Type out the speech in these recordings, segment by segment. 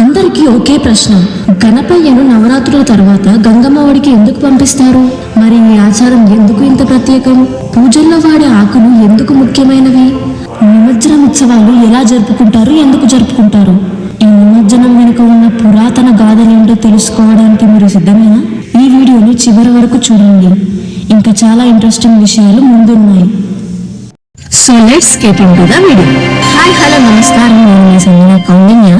అందరికీ ఒకే ప్రశ్న. గణపయ్యను నవరాత్రుల తర్వాత గంగమ్మ ఒడికి ఎందుకు పంపిస్తారు? మరి ఈ ఆచారం ఎందుకు ఇంత ప్రత్యేకం? పూజల్లో వాడే ఆకులు ఎందుకు ముఖ్యమైనవి? నిమజ్జనం ఉత్సవాలు ఎలా జరుపుకుంటారు? ఎందుకు జరుపుకుంటారు? ఈ నిమజ్జనం వెనుక ఉన్న పురాతన గాథలేంటో తెలుసుకోవడానికి మీరు సిద్ధమేనా? ఈ వీడియోని చివరి వరకు చూడండి. ఇంకా చాలా ఇంట్రెస్టింగ్ విషయాలు ముందున్నాయి. So let's get into the video hi hello నమస్కారం. నేను మీ సంజన కౌండిన్య.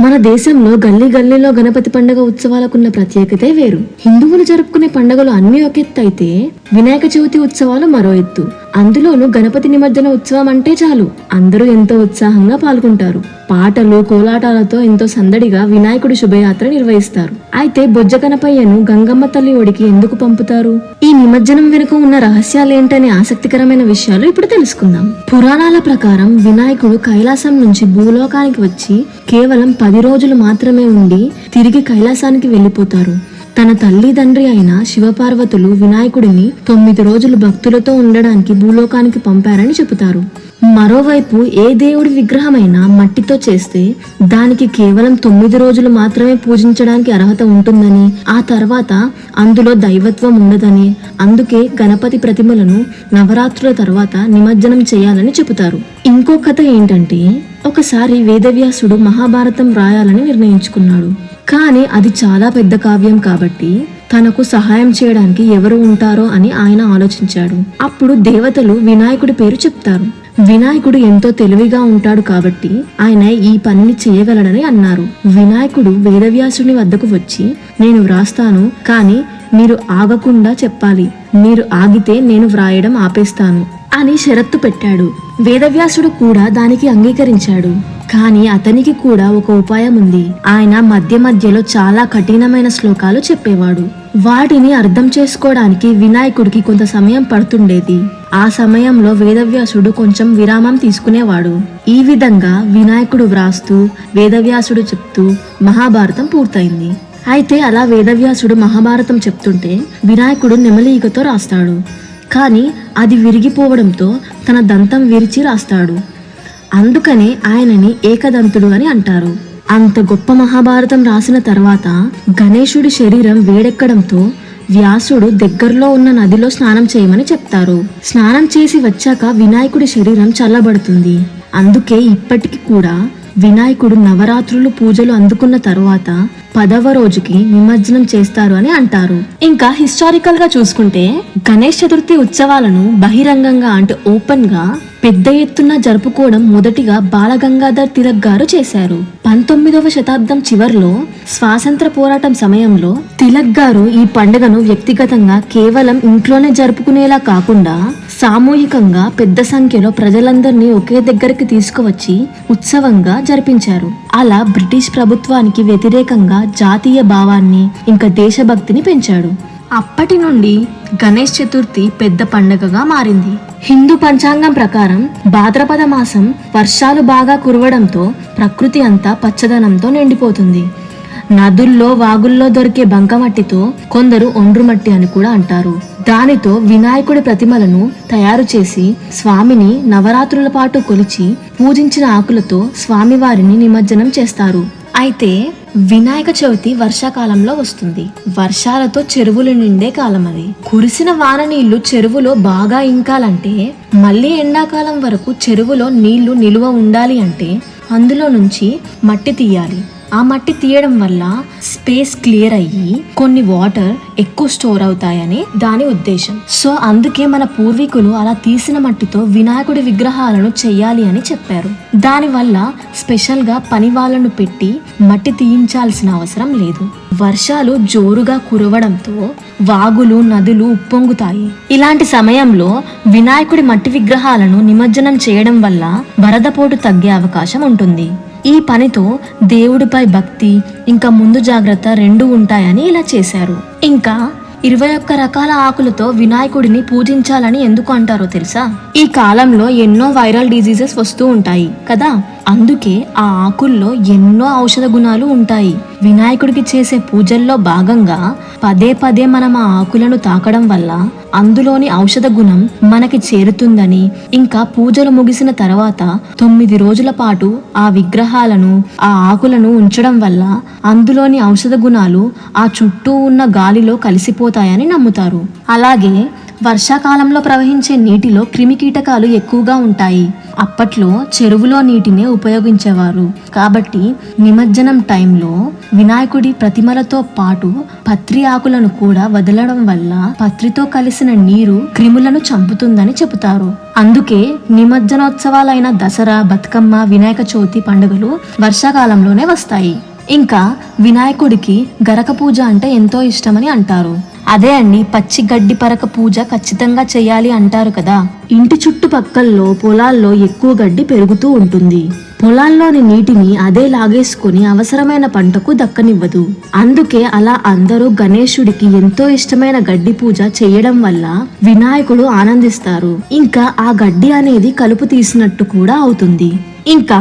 మన దేశంలో గల్లీ గల్లీలో గణపతి పండుగ ఉత్సవాలకున్న ప్రత్యేకతే వేరు. హిందువులు జరుపుకునే పండుగలు అన్ని ఒక ఎత్తు అయితే వినాయక చవితి ఉత్సవాలు మరో ఎత్తు. అందులోనూ గణపతి నిమజ్జన ఉత్సవం అంటే చాలు. అందరూ ఎంతో ఉత్సాహంగా పాల్గొంటారు. పాటలు కోలాటాలతో ఎంతో సందడిగా వినాయకుడి శుభయాత్ర నిర్వహిస్తారు. అయితే బొజ్జ గణపయ్యను గంగమ్మ తల్లి ఒడికి ఎందుకు పంపుతారు? ఈ నిమజ్జనం వెనుక ఉన్న రహస్యాలేంటనే ఆసక్తికరమైన విషయాలు ఇప్పుడు తెలుసుకుందాం. పురాణాల ప్రకారం వినాయకుడు కైలాసం నుంచి భూలోకానికి వచ్చి కేవలం పది రోజులు మాత్రమే ఉండి తిరిగి కైలాసానికి వెళ్ళిపోతారు. తన తల్లి తండ్రి అయిన శివపార్వతులు వినాయకుడిని తొమ్మిది రోజులు భక్తులతో ఉండడానికి భూలోకానికి పంపారని చెబుతారు. మరోవైపు ఏ దేవుడి విగ్రహమైనా మట్టితో చేస్తే దానికి కేవలం తొమ్మిది రోజులు మాత్రమే పూజించడానికి అర్హత ఉంటుందని ఆ తర్వాత అందులో దైవత్వం ఉండదని అందుకే గణపతి ప్రతిమలను నవరాత్రుల తర్వాత నిమజ్జనం చేయాలని చెబుతారు. ఇంకో కథ ఏంటంటే ఒకసారి వేదవ్యాసుడు మహాభారతం రాయాలని నిర్ణయించుకున్నాడు. కానీ అది చాలా పెద్ద కావ్యం కాబట్టి తనకు సహాయం చేయడానికి ఎవరు ఉంటారో అని ఆయన ఆలోచించాడు. అప్పుడు దేవతలు వినాయకుడి పేరు చెప్తారు. వినాయకుడు ఎంతో తెలివిగా ఉంటాడు కాబట్టి ఆయన ఈ పనిని చేయగలడని అన్నారు. వినాయకుడు వేదవ్యాసుని వద్దకు వచ్చి నేను వ్రాస్తాను కానీ మీరు ఆగకుండా చెప్పాలి. మీరు ఆగితే నేను వ్రాయడం ఆపేస్తాను అని షరత్తు పెట్టాడు. వేదవ్యాసుడు కూడా దానికి అంగీకరించాడు. కానీ అతనికి కూడా ఒక ఉపాయం ఉంది. ఆయన మధ్య మధ్యలో చాలా కఠినమైన శ్లోకాలు చెప్పేవాడు. వాటిని అర్థం చేసుకోవడానికి వినాయకుడికి కొంత సమయం పడుతుండేది. ఆ సమయంలో వేదవ్యాసుడు కొంచెం విరామం తీసుకునేవాడు. ఈ విధంగా వినాయకుడు వ్రాస్తూ వేదవ్యాసుడు చెప్తూ మహాభారతం పూర్తయింది. అయితే అలా వేదవ్యాసుడు మహాభారతం చెప్తుంటే వినాయకుడు నెమలీకతో రాస్తాడు. కానీ అది విరిగిపోవడంతో తన దంతం విరిచి రాస్తాడు. అందుకనే ఆయనని ఏకదంతుడు అని అంటారు. అంత గొప్ప మహాభారతం రాసిన తర్వాత గణేశుడి శరీరం వేడెక్కడంతో వ్యాసుడు దగ్గరలో ఉన్న నదిలో స్నానం చేయమని చెప్తారు. స్నానం చేసి వచ్చాక వినాయకుడి శరీరం చల్లబడుతుంది. అందుకే ఇప్పటికి కూడా వినాయకుడు నవరాత్రులు పూజలు అందుకున్న తరువాత పదవ రోజుకి నిమజ్జనం చేస్తారు అని అంటారు. ఇంకా హిస్టారికల్గా చూసుకుంటే గణేష్ చతుర్థి ఉత్సవాలను బహిరంగంగా అంటే ఓపెన్గా పెద్ద ఎత్తున జరుపుకోవడం మొదటిగా బాలగంగాధర్ తిలక్ గారు చేశారు. పంతొమ్మిదవ శతాబ్దం చివర్లో స్వాతంత్ర పోరాటం సమయంలో తిలక్ గారు ఈ పండుగను వ్యక్తిగతంగా కేవలం ఇంట్లోనే జరుపుకునేలా కాకుండా సామూహికంగా పెద్ద సంఖ్యలో ప్రజలందరినీ ఒకే దగ్గరికి తీసుకువచ్చి ఉత్సవంగా జరిపించారు. అలా బ్రిటిష్ ప్రభుత్వానికి వ్యతిరేకంగా జాతీయ భావాన్ని ఇంకా దేశభక్తిని పెంచాడు. అప్పటి నుండి గణేష్ చతుర్థి పెద్ద పండగగా మారింది. హిందూ పంచాంగం ప్రకారం భాద్రపద మాసం వర్షాలు బాగా కురవడంతో ప్రకృతి అంతా పచ్చదనంతో నిండిపోతుంది. నదుల్లో వాగుల్లో దొరికే బంకమట్టితో కొందరు ఒండ్రుమట్టి అని కూడా అంటారు. దానితో వినాయకుడి ప్రతిమలను తయారు చేసి స్వామిని నవరాత్రుల పాటు కొలిచి పూజించిన ఆకులతో స్వామివారిని నిమజ్జనం చేస్తారు. అయితే వినాయక చవితి వర్షాకాలంలో వస్తుంది. వర్షాలతో చెరువులు నిండే కాలం అది. కురిసిన వాన నీళ్ళు చెరువులో బాగా ఇంకాలంటే మళ్ళీ ఎండాకాలం వరకు చెరువులో నీళ్ళు నిలువ ఉండాలి అంటే అందులో నుంచి మట్టి తీయాలి. ఆ మట్టి తీయడం వల్ల స్పేస్ క్లియర్ అయ్యి కొన్ని వాటర్ ఎక్కువ స్టోర్ అవుతాయని దాని ఉద్దేశం. సో అందుకే మన పూర్వీకులు అలా తీసిన మట్టితో వినాయకుడి విగ్రహాలను చెయ్యాలి అని చెప్పారు. దానివల్ల స్పెషల్గా పని వాళ్ళను పెట్టి మట్టి తీయించాల్సిన అవసరం లేదు. వర్షాలు జోరుగా కురవడంతో వాగులు నదులు ఉప్పొంగుతాయి. ఇలాంటి సమయంలో వినాయకుడి మట్టి విగ్రహాలను నిమజ్జనం చేయడం వల్ల వరదపోటు తగ్గే అవకాశం ఉంటుంది. ఈ పనితో దేవుడిపై భక్తి ఇంకా ముందు జాగ్రత్త రెండు ఉంటాయని ఇలా చేశారు. ఇంకా ఇరవై ఒక్క రకాల ఆకులతో వినాయకుడిని పూజించాలని ఎందుకు అంటారో తెలుసా? ఈ కాలంలో ఎన్నో వైరల్ డిజీజెస్ వస్తూ ఉంటాయి కదా? అందుకే ఆ ఆకుల్లో ఎన్నో ఔషధ గుణాలు ఉంటాయి. వినాయకుడికి చేసే పూజల్లో భాగంగా పదే పదే మనం ఆ ఆకులను తాకడం వల్ల అందులోని ఔషధ గుణం మనకి చేరుతుందని. ఇంకా పూజలు ముగిసిన తర్వాత తొమ్మిది రోజుల పాటు ఆ విగ్రహాలను ఆ ఆకులను ఉంచడం వల్ల అందులోని ఔషధ గుణాలు ఆ చుట్టూ ఉన్న గాలిలో కలిసిపోతాయని నమ్ముతారు. అలాగే వర్షాకాలంలో ప్రవహించే నీటిలో క్రిమికీటకాలు ఎక్కువగా ఉంటాయి. అప్పట్లో చెరువులో నీటిని ఉపయోగించేవారు. కాబట్టి నిమజ్జనం టైంలో వినాయకుడి ప్రతిమలతో పాటు పత్రి ఆకులను కూడా వదలడం వల్ల పత్రితో కలిసిన నీరు క్రిములను చంపుతుందని చెబుతారు. అందుకే నిమజ్జనోత్సవాలైన దసరా బతుకమ్మ వినాయక చవితి పండుగలు వర్షాకాలంలోనే వస్తాయి. ఇంకా వినాయకుడికి గరక పూజ అంటే ఎంతో ఇష్టమని అంటారు. అదే అండి పచ్చి గడ్డి పరక పూజ ఖచ్చితంగా చేయాలి అంటారు కదా. ఇంటి చుట్టుపక్కల్లో పొలాల్లో ఎక్కువ గడ్డి పెరుగుతూ ఉంటుంది. పొలాల్లోని నీటిని అదే లాగేసుకుని అవసరమైన పంటకు దక్కనివ్వదు. అందుకే అలా అందరూ గణేశుడికి ఎంతో ఇష్టమైన గడ్డి పూజ చేయడం వల్ల వినాయకుడు ఆనందిస్తారు. ఇంకా ఆ గడ్డి అనేది కలుపు తీసినట్టు కూడా అవుతుంది. ఇంకా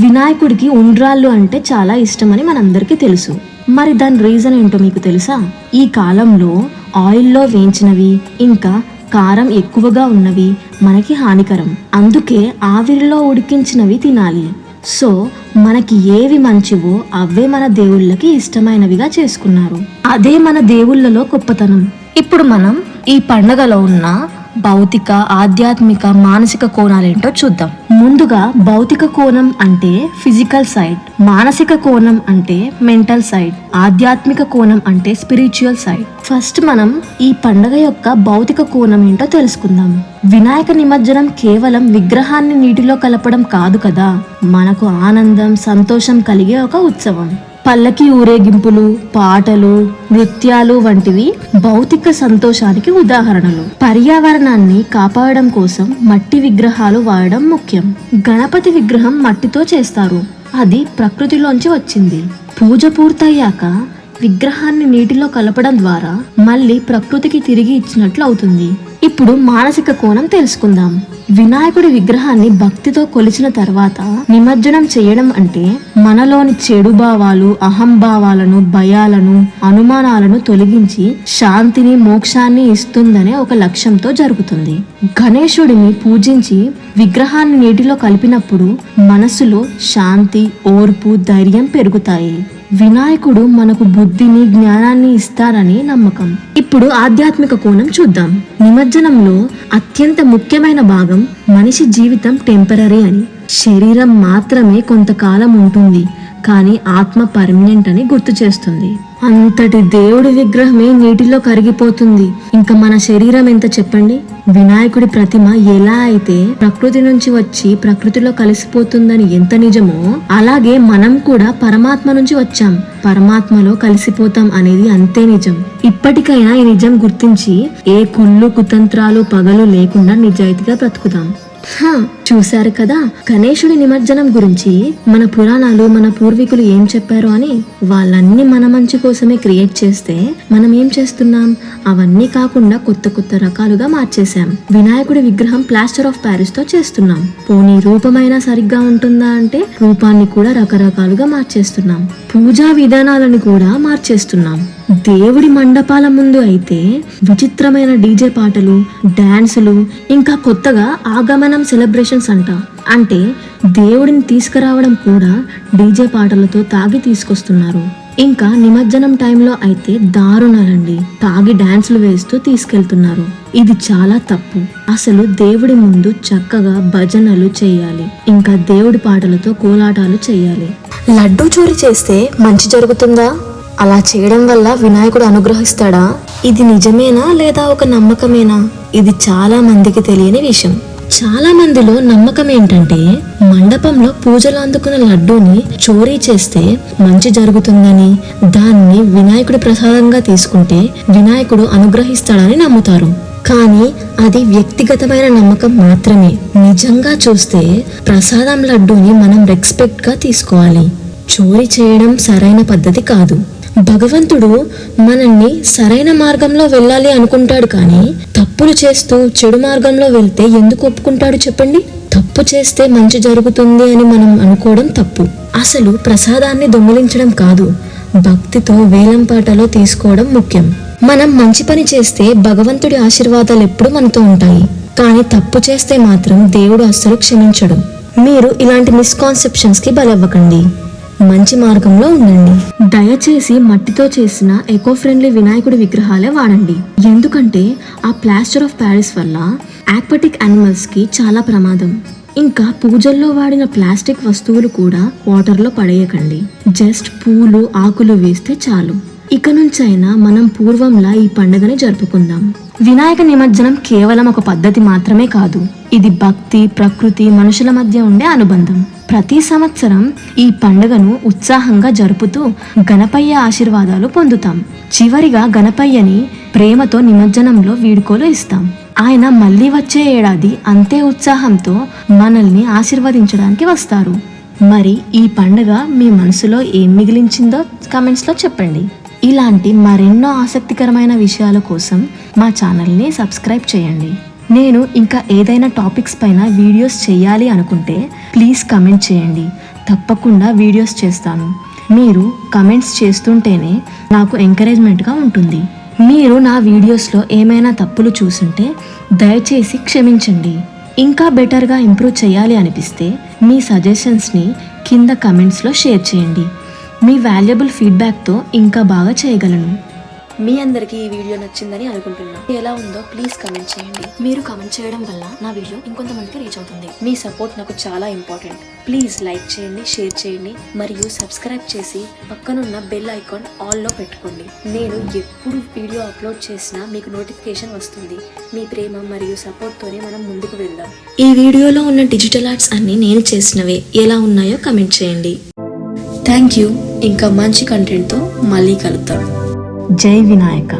వినాయకుడికి ఉండ్రాళ్ళు అంటే చాలా ఇష్టమని మనందరికీ తెలుసు. మరి దాని రీజన్ ఏంటో మీకు తెలుసా? ఈ కాలంలో ఆయిల్లో వేయించినవి ఇంకా కారం ఎక్కువగా ఉన్నవి మనకి హానికరం. అందుకే ఆవిరిలో ఉడికించినవి తినాలి. సో మనకి ఏవి మంచివో అవే మన దేవుళ్ళకి ఇష్టమైనవిగా చేసుకున్నారు. అదే మన దేవుళ్ళలో గొప్పతనం. ఇప్పుడు మనం ఈ పండగలో ఉన్న భౌతిక ఆధ్యాత్మిక మానసిక కోణాలేంటో చూద్దాం. ముందుగా భౌతిక కోణం అంటే ఫిజికల్ సైడ్ మానసిక కోణం అంటే మెంటల్ సైడ్ ఆధ్యాత్మిక కోణం అంటే స్పిరిచువల్ సైడ్. ఫస్ట్ మనం ఈ పండగ యొక్క భౌతిక కోణం ఏంటో తెలుసుకుందాం. వినాయక నిమజ్జనం కేవలం విగ్రహాన్ని నీటిలో కలపడం కాదు కదా? మనకు ఆనందం సంతోషం కలిగే ఒక ఉత్సవం. పల్లకి ఊరేగింపులు పాటలు నృత్యాలు వంటివి భౌతిక సంతోషానికి ఉదాహరణలు. పర్యావరణాన్ని కాపాడడం కోసం మట్టి విగ్రహాలు వాడడం ముఖ్యం. గణపతి విగ్రహం మట్టితో చేస్తారు. అది ప్రకృతిలోంచి వచ్చింది. పూజ పూర్తయ్యాక విగ్రహాన్ని నీటిలో కలపడం ద్వారా మళ్ళీ ప్రకృతికి తిరిగి ఇచ్చినట్లు అవుతుంది. ఇప్పుడు మానసిక కోణం తెలుసుకుందాం. వినాయకుడి విగ్రహాన్ని భక్తితో కొలిచిన తర్వాత నిమజ్జనం చేయడం అంటే మనలోని చెడు భావాలు అహంభావాలను భయాలను అనుమానాలను తొలగించి శాంతిని మోక్షాన్ని ఇస్తుందనే ఒక లక్ష్యంతో జరుగుతుంది. గణేశుడిని పూజించి విగ్రహాన్ని నీటిలో కలిపినప్పుడు మనసులో శాంతి ఓర్పు ధైర్యం పెరుగుతాయి. వినాయకుడు మనకు బుద్ధిని జ్ఞానాన్ని ఇస్తారని నమ్మకం. ఇప్పుడు ఆధ్యాత్మిక కోణం చూద్దాం. నిమజ్జనంలో అత్యంత ముఖ్యమైన భాగం మనిషి జీవితం టెంపరీ అని. శరీరం మాత్రమే కొంతకాలం ఉంటుంది. కానీ ఆత్మ పర్మనెంట్ అని గుర్తు చేస్తుంది. అంతటి దేవుడి విగ్రహమే నీటిలో కరిగిపోతుంది. ఇంకా మన శరీరం ఎంత చెప్పండి? వినాయకుడి ప్రతిమ ఎలా అయితే ప్రకృతి నుంచి వచ్చి ప్రకృతిలో కలిసిపోతుందని ఎంత నిజమో అలాగే మనం కూడా పరమాత్మ నుంచి వచ్చాం. పరమాత్మలో కలిసిపోతాం అనేది అంతే నిజం. ఇప్పటికైనా ఈ నిజం గుర్తించి ఏ కుళ్ళు కుతంత్రాలు పగలు లేకుండా నిజాయితీగా బ్రతుకుదాం. చూశారు కదా. గణేశుడి నిమజ్జనం గురించి మన పురాణాలు మన పూర్వీకులు ఏం చెప్పారు అని వాళ్ళన్నీ మన మంచి కోసమే క్రియేట్ చేస్తే మనం ఏం చేస్తున్నాం? అవన్నీ కాకుండా కొత్త కొత్త రకాలుగా మార్చేశాం. వినాయకుడి విగ్రహం ప్లాస్టర్ ఆఫ్ ప్యారిస్తో చేస్తున్నాం. పోనీ రూపమైనా సరిగ్గా ఉంటుందా అంటే రూపాన్ని కూడా రకరకాలుగా మార్చేస్తున్నాం. పూజా విధానాలను కూడా మార్చేస్తున్నాం. దేవుడి మండపాల ముందు అయితే విచిత్రమైన డీజే పాటలు డాన్సులు ఇంకా కొత్తగా ఆగమనం సెలబ్రేషన్స్ అంట. అంటే దేవుడిని తీసుకురావడం కూడా డీజే పాటలతో తాగి తీసుకొస్తున్నారు. ఇంకా నిమజ్జనం టైంలో అయితే దారుణాలండి. తాగి డాన్సులు వేస్తూ తీసుకెళ్తున్నారు. ఇది చాలా తప్పు. అసలు దేవుడి ముందు చక్కగా భజనలు చేయాలి. ఇంకా దేవుడి పాటలతో కోలాటాలు చేయాలి. లడ్డూ చోరీ చేస్తే మంచి జరుగుతుందా? అలా చేయడం వల్ల వినాయకుడు అనుగ్రహిస్తాడా? ఇది నిజమేనా లేదా ఒక నమ్మకమేనా? ఇది చాలా మందికి తెలియని విషయం. చాలా మందిలో నమ్మకం ఏంటంటే మండపంలో పూజలు అందుకున్న లడ్డూని చోరీ చేస్తే మంచి జరుగుతుందని దాన్ని వినాయకుడి ప్రసాదంగా తీసుకుంటే వినాయకుడు అనుగ్రహిస్తాడని నమ్ముతారు. కానీ అది వ్యక్తిగతమైన నమ్మకం మాత్రమే. నిజంగా చూస్తే ప్రసాదం లడ్డూని మనం రెస్పెక్ట్గా తీసుకోవాలి. చోరీ చేయడం సరైన పద్ధతి కాదు. భగవంతుడు మనల్ని సరైన మార్గంలో వెళ్ళాలి అనుకుంటాడు కానీ తప్పులు చేస్తూ చెడు మార్గంలో వెళ్తే ఎందుకు ఒప్పుకుంటాడు చెప్పండి? తప్పు చేస్తే మంచి జరుగుతుంది అని మనం అనుకోవడం తప్పు. అసలు ప్రసాదాన్ని దొంగిలించడం కాదు భక్తితో వేలంపాటలో తీసుకోవడం ముఖ్యం. మనం మంచి పని చేస్తే భగవంతుడి ఆశీర్వాదాలు ఎప్పుడూ మనతో ఉంటాయి. కానీ తప్పు చేస్తే మాత్రం దేవుడు అస్సలు క్షమించడు. మీరు ఇలాంటి మిస్కాన్సెప్షన్స్కి బలవ్వకండి. మంచి మార్గంలో ఉండండి. దయచేసి మట్టితో చేసిన ఎకో ఫ్రెండ్లీ వినాయకుడి విగ్రహాలే వాడండి. ఎందుకంటే ఆ ప్లాస్టర్ ఆఫ్ ప్యారిస్ వల్ల ఆక్వాటిక్ అనిమల్స్కి చాలా ప్రమాదం. ఇంకా పూజల్లో వాడిన ప్లాస్టిక్ వస్తువులు కూడా వాటర్లో పడేయకండి. జస్ట్ పూలు ఆకులు వేస్తే చాలు. ఇక నుంచైనా మనం పూర్వంలా ఈ పండుగని జరుపుకుందాం. వినాయక నిమజ్జనం కేవలం ఒక పద్ధతి మాత్రమే కాదు. ఇది భక్తి ప్రకృతి మనుషుల మధ్య ఉండే అనుబంధం. ప్రతి సంవత్సరం ఈ పండుగను ఉత్సాహంగా జరుపుతూ గణపయ్య ఆశీర్వాదాలు పొందుతాం. చివరిగా గణపయ్యని ప్రేమతో నిమజ్జనంలో వీడుకోలు ఇస్తాం. ఆయన మళ్ళీ వచ్చే ఏడాది అంతే ఉత్సాహంతో మనల్ని ఆశీర్వదించడానికి వస్తారు. మరి ఈ పండుగ మీ మనసులో ఏం మిగిలించిందో కమెంట్స్లో చెప్పండి. ఇలాంటి మరెన్నో ఆసక్తికరమైన విషయాల కోసం మా ఛానల్ని సబ్స్క్రైబ్ చేయండి. నేను ఇంకా ఏదైనా టాపిక్స్ పైన వీడియోస్ చేయాలి అనుకుంటే ప్లీజ్ కమెంట్ చేయండి. తప్పకుండా వీడియోస్ చేస్తాను. మీరు కమెంట్స్ చేస్తుంటేనే నాకు ఎంకరేజ్మెంట్గా ఉంటుంది. మీరు నా వీడియోస్లో ఏమైనా తప్పులు చూసుంటే దయచేసి క్షమించండి. ఇంకా బెటర్గా ఇంప్రూవ్ చేయాలి అనిపిస్తే మీ సజెషన్స్ని కింద కమెంట్స్లో షేర్ చేయండి. మీ వాల్యుబుల్ ఫీడ్బ్యాక్తో ఇంకా బాగా చేయగలను. మీ అందరికీ ఈ వీడియో నచ్చిందని అనుకుంటున్నాను ఎలా ఉందో ప్లీజ్ కమెంట్ చేయండి. మీరు కమెంట్ చేయడం వల్ల నా వీడియో ఇంకొంతమందికి రీచ్ అవుతుంది. మీ సపోర్ట్ నాకు చాలా ఇంపార్టెంట్ ప్లీజ్ లైక్ చేయండి షేర్ చేయండి మరియు సబ్స్క్రైబ్ చేసి పక్కనున్న బెల్ ఐకాన్ ఆల్లో పెట్టుకోండి. నేను ఎప్పుడు వీడియో అప్లోడ్ చేసినా మీకు నోటిఫికేషన్ వస్తుంది. మీ ప్రేమ మరియు సపోర్ట్తోనే మనం ముందుకు వెళ్దాం. ఈ వీడియోలో ఉన్న డిజిటల్ ఆర్ట్స్ అన్ని నేను చేసినవే. ఎలా ఉన్నాయో కమెంట్ చేయండి. థ్యాంక్ యూ ఇంకా మంచి కంటెంట్తో మళ్ళీ కలుద్దాం. జై వినాయక